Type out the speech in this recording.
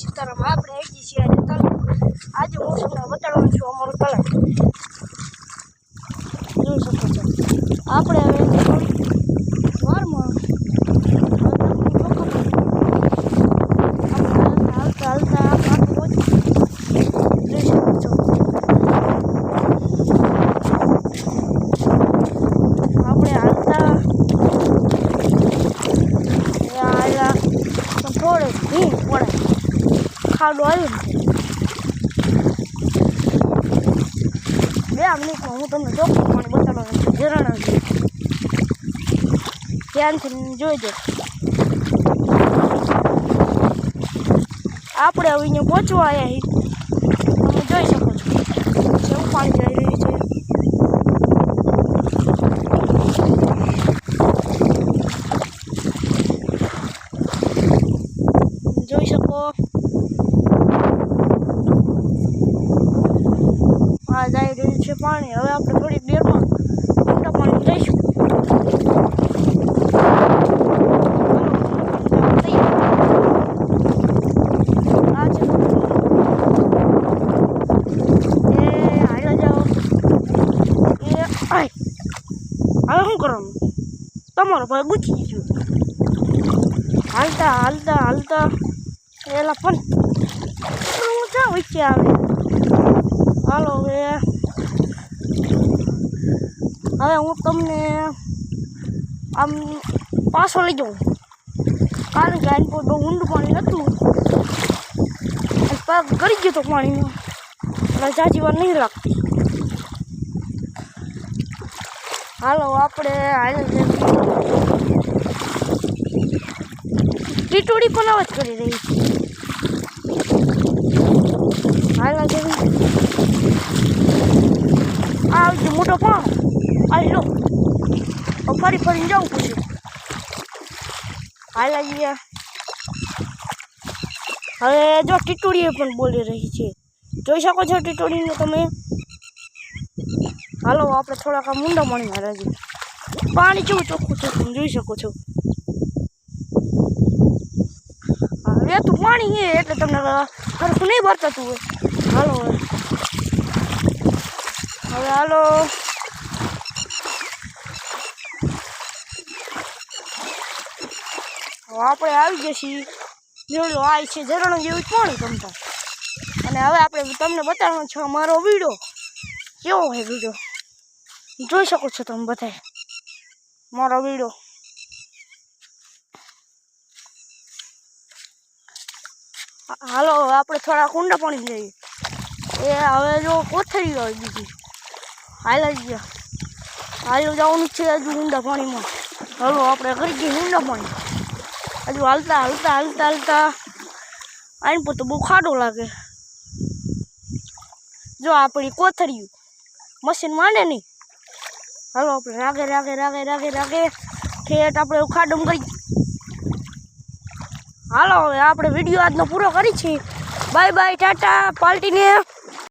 સીતારામ, આપણે આવી છીએ આજે. તલ આજે હું તમને બતાડવાનું છું અમારું તળાવ જોઈ શકો છો. આપણે હવે થોડી વારમાં હાલતા હાલતા જોઈ શકો છો. આપણે હાલતા થોડે ભીમ પડે. ખાડો આવ્યો ને. બે મિનિટમાં હું તમને ચોખ્ખું પાણી બતાડવાનું છું ઝરણા ધ્યાનથી જોઈજો આપણે હવે પહોંચવા આવ્યા તમે જોઈ શકો છો. રહ્યું છે. જોઈ શકો. આ જઈ રહ્યું છે પાણી. હવે આપણે થોડીક દેરમાં ઠંડા પાણી જઈશું તમારો ભાઈ ગુચી ગયો હાલતા હાલતા હાલતા. એલા પણ હું ક્યાં વચ્ચે આવે. હાલો હવે. હવે હું તમને આમ પાછો લઈ જાઉં. કારણ કે આની બહુ ઊંડું પાણી નહોતું પગ ગળી ગયો તો પાણીમાં એટલે જાજી વાર નહીં લાગતી હાલો, આપણે હાલ ટીટોડી પણ અવાજ કરી રહી છે હાલ જેવી આવી મોટો પણ આ લો. ફરી ફરીને જવું પડશે. હાલ આવીએ હવે જો ટીટોડીએ પણ બોલી રહી છે. જોઈ શકો છો ટીટોડીને તમે? હાલો, આપણે થોડાક મુંડા મળી રાજી પાણી જેવું ચોખ્ખું તમે જોઈ શકો છો. હવે તું પાણી એટલે તમને સરખું નહીં બરતાતું હોય. હાલો, હવે. હવે આપણે આવી છીએ. જોડો આ છે ઝરણું જેવું પાણી ગમતા. અને હવે આપણે તમને બતાવવાનો છે અમારો વીડિયો. કેવો હોય વીડિયો? જોઈ શકો છો તમે બધા મારો વીડિયો. હાલો આપણે થોડા કુંડા પાણી જઈએ એ હવે જો કોથળી હોય બીજી. હાલ જ ગયા હાલ જવાનું છે હજુ ઊંડા પાણીમાં. હાલો, આપણે કરી ગઈ ઊંડા પાણી. હજુ હાલતા હાલતા હાલતા હાલતા. આઈન પર તો બહુ ખાડો લાગે. જો આપણી કોથળીયું મશીન માંડે નહીં. હાલો, આપણે રાગે રાગે રાગે રાગે રાગે. ઠેઠ આપણે ખાડમ કરી હાલો, હવે આપણે વીડિયો આજનો પૂરો કરી છીએ. Bye bye, tata, પાલટીને.